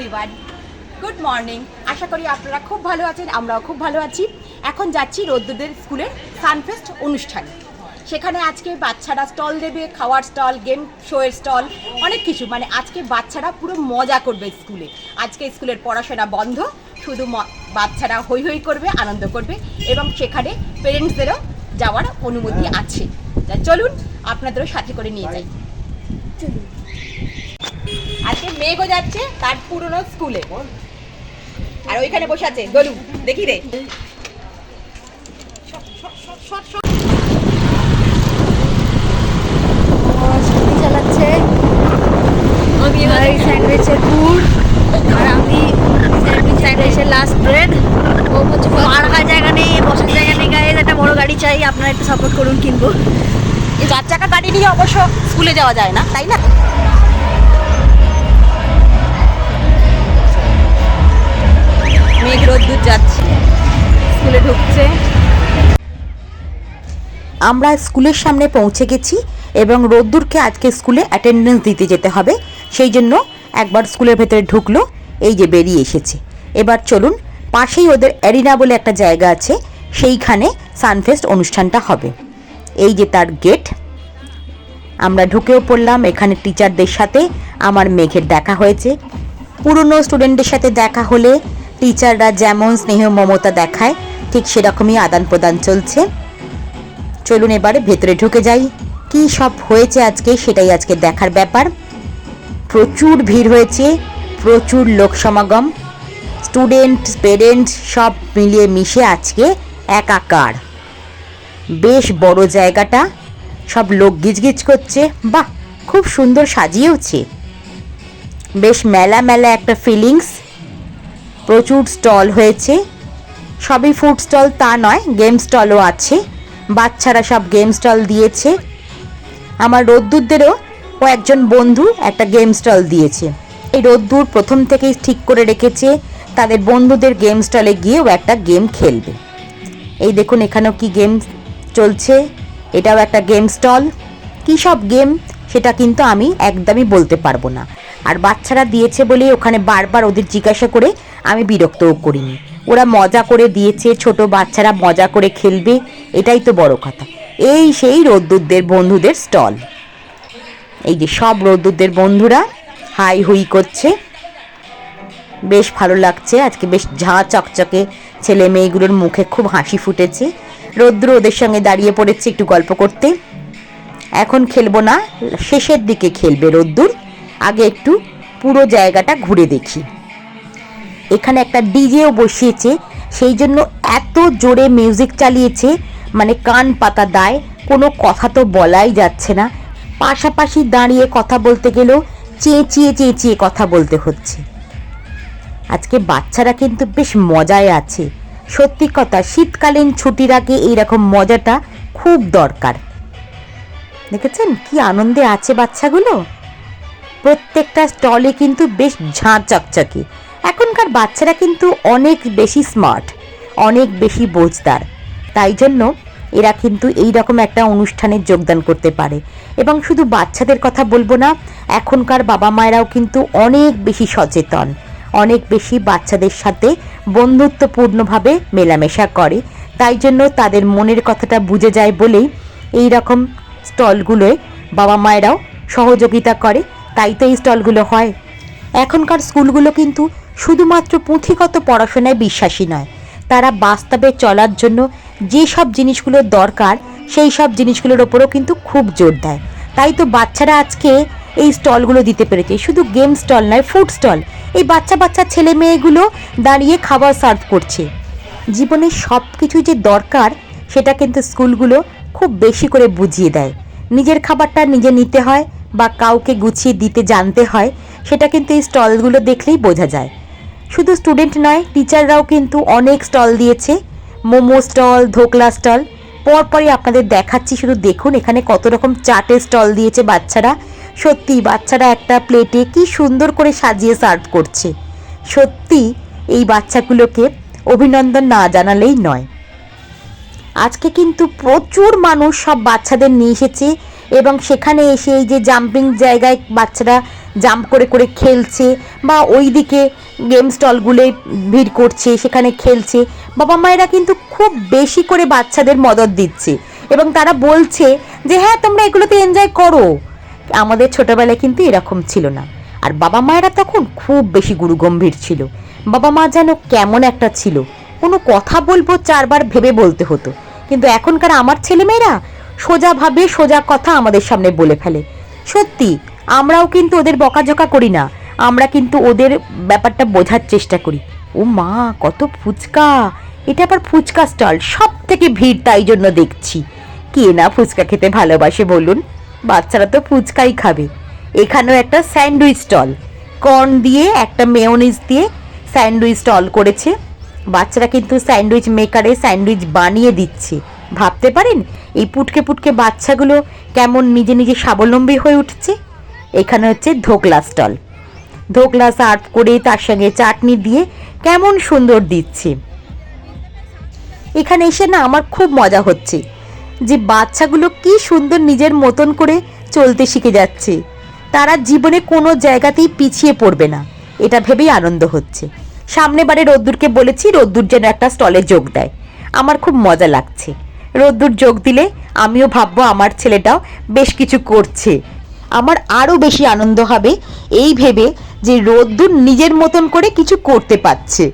Everyone good morning আশা করি আপনারা খুব ভালো আছেন, আমরাও খুব ভালো আছি। এখন যাচ্ছি রোদ্দুদের স্কুলের সানফেস্ট অনুষ্ঠানে। সেখানে আজকে বাচ্চারা স্টল দেবে, খাওয়ার স্টল গেম শোয়ের স্টল, অনেক কিছু। মানে আজকে বাচ্চারা পুরো মজা করবে স্কুলে। আজকে স্কুলের পড়াশোনা বন্ধ, শুধু বাচ্চারা হই হই করবে, আনন্দ করবে, এবং সেখানে পেরেন্টসদেরও যাওয়ার অনুমতি আছে। চলুন, আপনাদেরও সাথে করে নিয়ে যাই। আজকে মেঘও যাচ্ছে তার পুরনো স্কুলে। আর ওইখানে বসে আছে, গলু, দেখি রে। চালাচ্ছে আর আমি লাস্ট জায়গা নেই জায়গা একটা বড় গাড়ি চাই, আপনারা একটু সাপোর্ট করুন কিনবো। এই চার চাকা গাড়ি নিয়ে অবশ্য স্কুলে যাওয়া যায় না, তাই না? মেঘ রোদ্দুর যাচ্ছে। স্কুলে ঢুকছে। আমরা স্কুলের সামনে পৌঁছে গেছি এবং রোদ্দুরকে আজকে স্কুলে অ্যাটেন্ডেন্স দিতে যেতে হবে। সেই জন্য একবার স্কুলের ভেতরে ঢুকলো, এই যে বেরিয়ে এসেছে। এবার চলুন, পাশেই ওদের অ্যারিনা বলে একটা জায়গা আছে, সেইখানে সানফেস্ট অনুষ্ঠানটা হবে। এই যে তার গেট আমরা ঢুকেও পড়লাম, এখানে টিচারদের সাথে আমার মেঘের দেখা হয়েছে। পুরনো স্টুডেন্টদের সাথে দেখা হলে টিচাররা যেমন স্নেহ মমতা দেখায়, ঠিক সেরকমই আদান প্রদান চলছে। চলুন এবারে ভেতরে ঢুকে যাই। কি সব হয়েছে আজকে সেটাই আজকে দেখার ব্যাপার। প্রচুর ভিড় হয়েছে, প্রচুর লোক সমাগম। স্টুডেন্ট, পেরেন্ট সব মিলিয়ে মিশে আজকে একাকার। বেশ বড় জায়গাটা, সব লোক গিজগিজ করছে, বাহ, খুব সুন্দর সাজিয়েওছে। বেশ মেলা মেলা একটা ফিলিংস প্রচুর স্টল হয়েছে। সবই ফুড স্টল তা নয় গেম স্টলও আছে। বাচ্চারা সব গেম স্টল দিয়েছে। আমার রোদ্দুরদেরও ও একজন বন্ধু একটা গেম স্টল দিয়েছে। এই রোদ্দুর প্রথম থেকেই ঠিক করে রেখেছে, তাদের বন্ধুদের গেম স্টলে গিয়ে ও একটা গেম খেলবে। এই দেখুন এখানেও কি গেম চলছে। এটাও একটা গেম স্টল কী সব গেম সেটা কিন্তু আমি একদমই বলতে পারব না। আর বাচ্চারা দিয়েছে বলে ওখানে বারবার ওদের জিজ্ঞাসা করে আমি বিরক্তও করিনি। ওরা মজা করে দিয়েছে, ছোট বাচ্চারা মজা করে খেলবে, এটাই তো বড় কথা। এই সেই রোদ্দুরদের বন্ধুদের স্টল। এই যে সব রোদ্দুরদের বন্ধুরা হাই হুই করছে। বেশ ভালো লাগছে, আজকে বেশ ঝাঁ চকচকে ছেলে মেয়েগুলোর মুখে খুব হাসি ফুটেছে। রৌদ্র ওদের সঙ্গে দাঁড়িয়ে পড়েছে একটু গল্প করতে। এখন খেলব না, শেষের দিকে খেলবে রোদ্দুর। আগে একটু পুরো জায়গাটা ঘুরে দেখি। এখানে একটা ডিজেও বসিয়েছে, সেই জন্য এত জোরে মিউজিক চালিয়েছে মানে কান পাতা দায়, কোনো কথা তো বলাই যাচ্ছে না। পাশাপাশি দাঁড়িয়ে কথা বলতে গেলেও চেঁচিয়ে চেঁচিয়ে কথা বলতে হচ্ছে। আজকে বাচ্চারা কিন্তু বেশ মজায় আছে। সত্যি কথা, শীতকালীন ছুটির আগে এইরকম মজাটা খুব দরকার। দেখেছেন কি আনন্দে আছে বাচ্চাগুলো? প্রত্যেকটা স্টলে কিন্তু বেশ ঝাঁ চকচকে। এখনকার বাচ্চারা কিন্তু অনেক বেশি স্মার্ট অনেক বেশি বোঝদার। তাই জন্য এরা কিন্তু এই রকম একটা অনুষ্ঠানে যোগদান করতে পারে। এবং শুধু বাচ্চাদের কথা বলব না, এখনকার বাবা মায়েরাও কিন্তু অনেক বেশি সচেতন, অনেক বেশি বাচ্চাদের সাথে বন্ধুত্বপূর্ণভাবে মেলামেশা করে। তাই জন্য তাদের মনের কথাটা বুঝে যায় বলেই এই রকম স্টলগুলোয় বাবা মায়েরাও সহযোগিতা করে। তাই তো এই স্টলগুলো হয়। এখনকার স্কুলগুলো কিন্তু শুধুমাত্র পুঁথিগত পড়াশোনায় বিশ্বাসী নয়। তারা বাস্তবে চলার জন্য যে সব জিনিসগুলো দরকার, সেই সব জিনিসগুলোর ওপরও কিন্তু খুব জোর দেয়। তাই তো বাচ্চারা আজকে এই স্টলগুলো দিতে পেরেছে। শুধু গেম স্টল নয়, ফুড স্টল। এই বাচ্চা বাচ্চা ছেলে মেয়েগুলো দাঁড়িয়ে খাবার সার্ভ করছে। জীবনে সব কিছু যে দরকার, সেটা কিন্তু স্কুলগুলো খুব বেশি করে বুঝিয়ে দেয়। নিজের খাবারটা নিজে নিতে হয় বা কাউকে গুছিয়ে দিতে জানতে হয়, সেটা কিন্তু এই স্টলগুলো দেখলেই বোঝা যায়। শুধু স্টুডেন্ট নয়, টিচাররাও কিন্তু অনেক স্টল দিয়েছে। Momo stall, dhokla stall. পরপরই আপনাদের দেখাচ্ছি, শুধু দেখুন এখানে কত রকম চাটের স্টল দিয়েছে বাচ্চারা। সত্যি, বাচ্চারা একটা প্লেটে কি সুন্দর করে সাজিয়ে সার্ভ করছে। সত্যি, এই বাচ্চাগুলোকে অভিনন্দন না জানালেই নয়। আজকে কিন্তু প্রচুর মানুষ সব বাচ্চাদের নিয়ে এসেছে। এবং সেখানে এসে এই যে জাম্পিং জায়গায় বাচ্চারা জাম্প করে করে খেলছে বা ওই দিকে গেম স্টলগুলো ভিড় করছে, সেখানে খেলছে। বাবা মায়েরা কিন্তু খুব বেশি করে বাচ্চাদের মদত দিচ্ছে এবং তারা বলছে যে হ্যাঁ তোমরা এগুলোতে এনজয় করো। আমাদের ছোটোবেলায় কিন্তু এরকম ছিল না। আর বাবা মায়েরা তখন খুব বেশি গুরুগম্ভীর ছিল। বাবা মা যেন কেমন একটা ছিল। কোনো কথা বলব চারবার ভেবে বলতে হতো। কিন্তু এখনকার আমার ছেলেমেয়েরা সোজাভাবে সোজা কথা আমাদের সামনে বলে ফেলে। সত্যি, আমরাও কিন্তু ওদের বকাঝকা করি না। আমরা কিন্তু ওদের ব্যাপারটা বোঝার চেষ্টা করি। ও মা, কত ফুচকা! এটা আবার ফুচকা স্টল সব থেকে ভিড় তাই জন্য দেখছি। কে না ফুচকা খেতে ভালোবাসে বলুন? বাচ্চারা তো ফুচকাই খাবে। এখানেও একটা স্যান্ডউইচ স্টল। কর্ন দিয়ে একটা মেয়োনিজ দিয়ে স্যান্ডউইচ স্টল করেছে। বাচ্চারা কিন্তু স্যান্ডউইচ মেকারে স্যান্ডউইচ বানিয়ে দিচ্ছে। ভাবতে পারেন এই পুটকে পুটকে বাচ্চাগুলো কেমন নিজে নিজে স্বাবলম্বী হয়ে উঠছে? এখানে হচ্ছে ধোকলা স্টল। ধোকলা সার্ভ করে তার সঙ্গে চাটনি দিয়ে কেমন সুন্দর দিচ্ছে। এখানে এসে না আমার খুব মজা হচ্ছে যে বাচ্চাগুলো কি সুন্দর নিজের মতন করে চলতে শিখে যাচ্ছে। তারা জীবনে কোনো জায়গাতেই পিছিয়ে পড়বে না। এটা ভেবেই আনন্দ হচ্ছে। সামনে বারে রোদ্দুরকে বলেছি, রোদ্দুর যেন একটা স্টলে যোগ দেয়। আমার খুব মজা লাগছে। রোদ্দুর যোগ দিলে আমিও ভাববো আমার ছেলেটাও বেশ কিছু করছে। আমার আরও বেশি আনন্দ হবে এই ভেবে যে রোদ্দুর নিজের মতন করে কিছু করতে পারছে।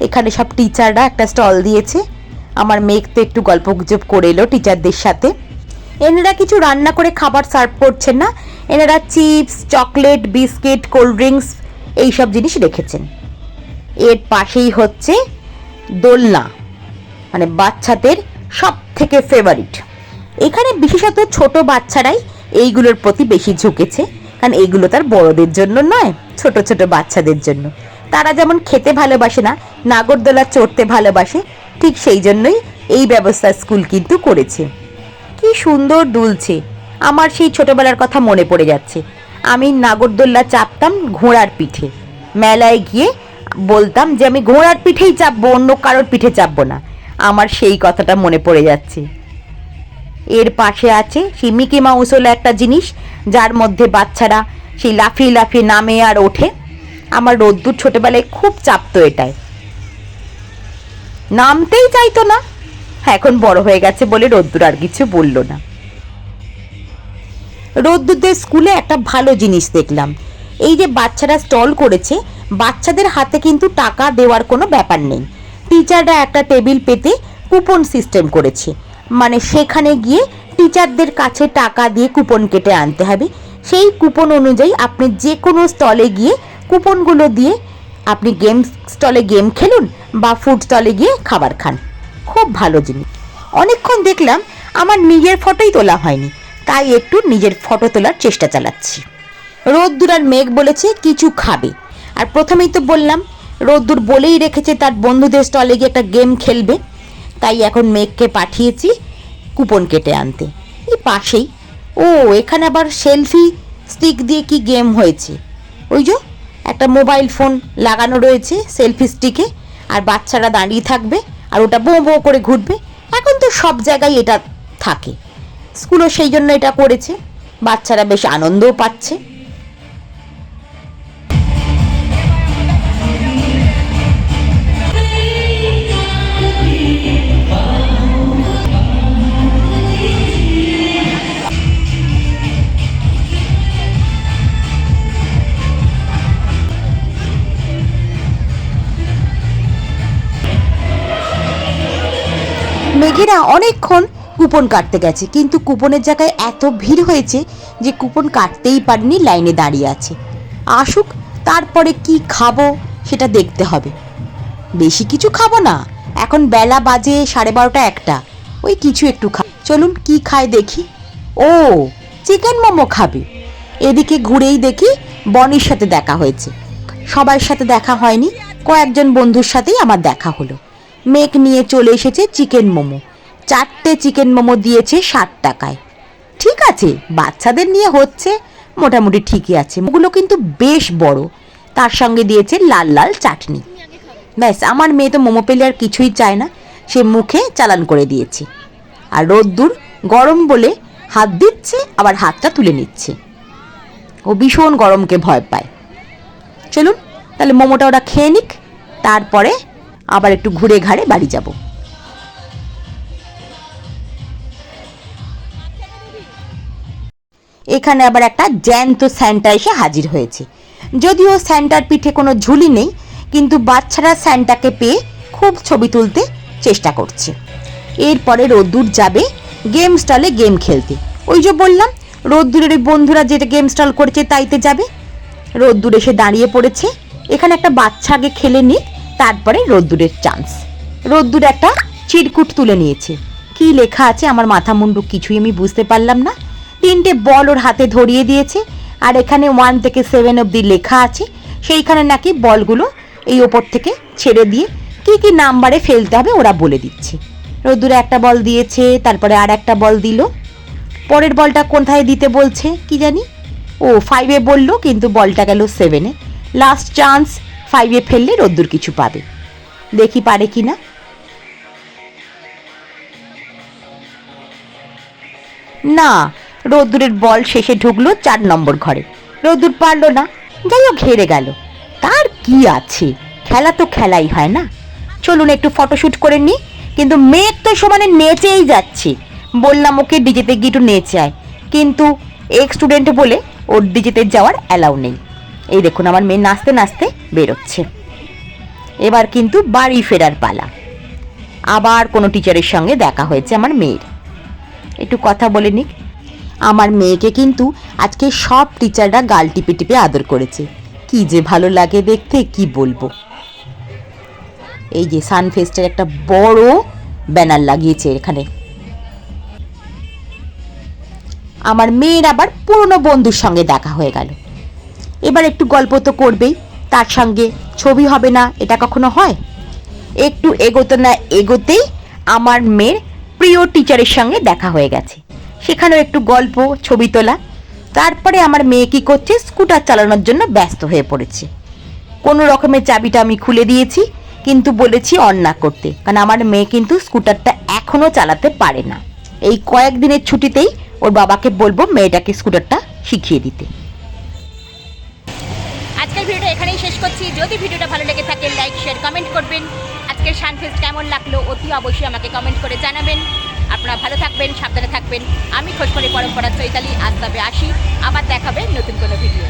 এখানে সব টিচাররা একটা স্টল দিয়েছে। আমার মেঘ তো একটু গল্প গুজব করে এলো টিচারদের সাথে। এনারা কিছু রান্না করে খাবার সার্ভ করছেন না। এনারা chips, chocolate, biscuit, cold drinks এইসব জিনিস রেখেছেন। এর পাশেই হচ্ছে দোলনা। মানে বাচ্চাদের সব থেকে ফেভারিট এখানে বিশেষত ছোট বাচ্চারাই এইগুলোর প্রতি বেশি ঝুঁকেছে, কারণ এইগুলো তার বড়দের জন্য নয়, ছোট ছোট বাচ্চাদের জন্য। তারা যেমন খেতে ভালোবাসে না, নাগরদোলা চড়তে ভালোবাসে, ঠিক সেই জন্যই এই ব্যবস্থা স্কুল কিন্তু করেছে। কি সুন্দর দুলছে, আমার সেই ছোটবেলার কথা মনে পড়ে যাচ্ছে। আমি নাগরদোল্লা চাপতাম ঘোড়ার পিঠে, মেলায় গিয়ে বলতাম যে আমি ঘোড়ার পিঠেই চাপবো, অন্য কারোর পিঠে চাপবো না। আমার সেই কথাটা মনে পড়ে যাচ্ছে। এর পাশে আছে সেই মিকি মাউস হলো একটা জিনিস, যার মধ্যে বাচ্চারা সেই লাফিয়ে লাফিয়ে নামে আর ওঠে। আমার রোদ্দুর ছোটবেলায় খুব চাপতো এটায়। নামতেই চাইতো না। এখন বড় হয়ে গেছে বলে রোদ্দুর আর কিছু বলল না। রোদ্দুরদের স্কুলে একটা ভালো জিনিস দেখলাম। এই যে বাচ্চারা স্টল করেছে, বাচ্চাদের হাতে কিন্তু টাকা দেওয়ার কোনো ব্যাপার নেই। টিচাররা একটা টেবিল পেতে কুপন সিস্টেম করেছে। মানে সেখানে গিয়ে টিচারদের কাছে টাকা দিয়ে কুপন কেটে আনতে হবে। সেই কুপন অনুযায়ী আপনি যে কোনো স্টলে গিয়ে কুপনগুলো দিয়ে আপনি গেম স্টলে গেম খেলুন বা ফুড স্টলে গিয়ে খাবার খান। খুব ভালো জিনিস। অনেকক্ষণ দেখলাম আমার নিজের ফটোই তোলা হয়নি, তাই একটু নিজের ফটো তোলার চেষ্টা চালাচ্ছি। রোদ্দুর আর মেঘ বলেছে, কিছু খাবে। আর প্রথমেই তো বললাম রোদ্দুর বলেই রেখেছে তার বন্ধুদের স্টলে গিয়ে একটা গেম খেলবে। তাই এখন মেঘকে পাঠিয়েছি কুপন কেটে আনতে। এই পাশেই। ও, এখানে আবার সেলফি স্টিক দিয়ে কি গেম হয়েছে? ওই যে, একটা মোবাইল ফোন লাগানো রয়েছে সেলফি স্টিকে, আর বাচ্চারা দাঁড়িয়ে থাকবে, আর ওটা বো বো করে ঘুরবে। এখন তো সব জায়গায় এটা থাকে। স্কুলও সেই জন্য এটা করেছে। বাচ্চারা বেশ আনন্দও পাচ্ছে। মেঘেরা অনেকক্ষণ কুপন কাটতে গেছে। কিন্তু কুপনের জায়গায় এত ভিড় হয়েছে যে কুপন কাটতেই পারেনি, লাইনে দাঁড়িয়ে আছে। আসুক, তারপরে কি খাব সেটা দেখতে হবে। বেশি কিছু খাব না। এখন বেলা বাজে সাড়ে বারোটা একটা। ওই কিছু একটু খা চলুন, কি খায় দেখি। ও, চিকেন মোমো খাবে। এদিকে ঘুরেই দেখি বনির সাথে দেখা হয়েছে। সবার সাথে দেখা হয়নি। কয়েকজন বন্ধুর সাথেই আমার দেখা হলো। মেঘ নিয়ে চলে এসেছে চিকেন মোমো। চারটে চিকেন মোমো দিয়েছে ষাট টাকায়। ঠিক আছে, বাচ্চাদের নিয়ে হচ্ছে, মোটামুটি ঠিকই আছে। ওগুলো কিন্তু বেশ বড়। তার সঙ্গে দিয়েছে লাল লাল চাটনি। ব্যাস, আমার মেয়ে তো মোমো পেলে আর কিছুই চায় না। সে মুখে চালান করে দিয়েছে। আর রোদ্দুর গরম বলে হাত দিচ্ছে, আবার হাতটা তুলে নিচ্ছে। ও ভীষণ গরমকে ভয় পায়। চলুন, তাহলে মোমোটা ওরা খেয়ে নিক। তারপরে আবার একটু ঘুরে ঘাড়ে বাড়ি যাব। এখানে আবার একটা জ্যান্ত স্যান্টা এসে হাজির হয়েছে। যদিও স্যান্টার পিঠে কোনো ঝুলি নেই, কিন্তু বাচ্চারা স্যান্টাকে পেয়ে খুব ছবি তুলতে চেষ্টা করছে। এরপরে রোদ্দুর যাবে গেম স্টলে গেম খেলতে। ওই যে বললাম, রোদ্দুরের ওই বন্ধুরা যেটা গেম স্টল করেছে তাইতে যাবে। রোদ্দুর এসে দাঁড়িয়ে পড়েছে। এখানে একটা বাচ্চা আগে খেলে নিক। তারপরে রোদ্দুরের চান্স রোদ্দুর একটা চিরকুট তুলে নিয়েছে। কি লেখা আছে আমার মাথা মুন্ডু কিছুই আমি বুঝতে পারলাম না। তিনটে বল ওর হাতে ধরিয়ে দিয়েছে। আর এখানে ওয়ান থেকে সেভেন অবধি লেখা আছে। সেইখানে নাকি বলগুলো এই ওপর থেকে ছেড়ে দিয়ে কি কি নাম্বারে ফেলতে হবে ওরা বলে দিচ্ছে। রোদ্দুরে একটা বল দিয়েছে, তারপরে আর একটা বল দিল। পরের বলটা কোথায় দিতে বলছে, কি জানি? ও ফাইভে বলল, কিন্তু বলটা গেল সেভেনে লাস্ট চান্স ফাইভে ফেললে রোদ্দুর কিছু পাবে। দেখি পারে কি না না রোদ্দুরের বল শেষে ঢুকলো চার নম্বর ঘরে। রোদ্দুর পারল না যাই হোক হেরে গেল। তার কি আছে? খেলা তো খেলাই হয় না। চলুন একটু ফটোশ্যুট করে নিই, কিন্তু মেয়ের তো সমানে নেচেই যাচ্ছে। বললাম ওকে ডিজেতে গিয়ে একটু নেচে আয় কিন্তু এক স্টুডেন্ট বলে ওর ডিজেতে যাওয়ার অ্যালাউ নেই। এই দেখুন, আমার মেয়ে নাচতে নাচতে বেরোচ্ছে। এবার কিন্তু বাড়ি ফেরার পালা। আবার কোনো টিচারের সঙ্গে দেখা হয়েছে আমার মেয়ের। একটু কথা বলে নিক, আমার মেয়েকে কিন্তু আজকে সব টিচাররা গাল টিপে টিপে আদর করেছে। কি যে ভালো লাগে দেখতে, কি বলব। এই যে সানফেস্টের একটা বড় ব্যানার লাগিয়েছে এখানে। আমার মেয়ের আবার পুরনো বন্ধুর সঙ্গে দেখা হয়ে গেল। এবার একটু গল্প তো করবেই। তার সঙ্গে ছবি হবে না, এটা কখনো হয়? একটু এগোতে না এগোতেই আমার মেয়ের প্রিয় টিচারের সঙ্গে দেখা হয়ে গেছে। সেখানেও একটু গল্প, ছবি তোলা। তারপরে আমার মেয়ে কি করছে? স্কুটার চালানোর জন্য ব্যস্ত হয়ে পড়েছে। কোনো রকমের চাবিটা আমি খুলে দিয়েছি, কিন্তু বলেছি অন না করতে। কারণ আমার মেয়ে কিন্তু স্কুটারটা এখনও চালাতে পারে না। এই কয়েকদিনের ছুটিতেই ওর বাবাকে বলব মেয়েটাকে স্কুটারটা শিখিয়ে দিতে। করছি যদি ভিডিওটা ভালো লেগে থাকে লাইক শেয়ার কমেন্ট করবেন। আজকের সানফেস্ট কেমন লাগল অতি অবশ্যই আমাকে কমেন্ট করে জানাবেন। আপনারা ভালো থাকবেন, সাবধানে থাকবেন। আমি খোঁজপড়ে পরম্পরা চৈতালি, আজ তবে আসি। আবার দেখাবে নতুন কোনো ভিডিও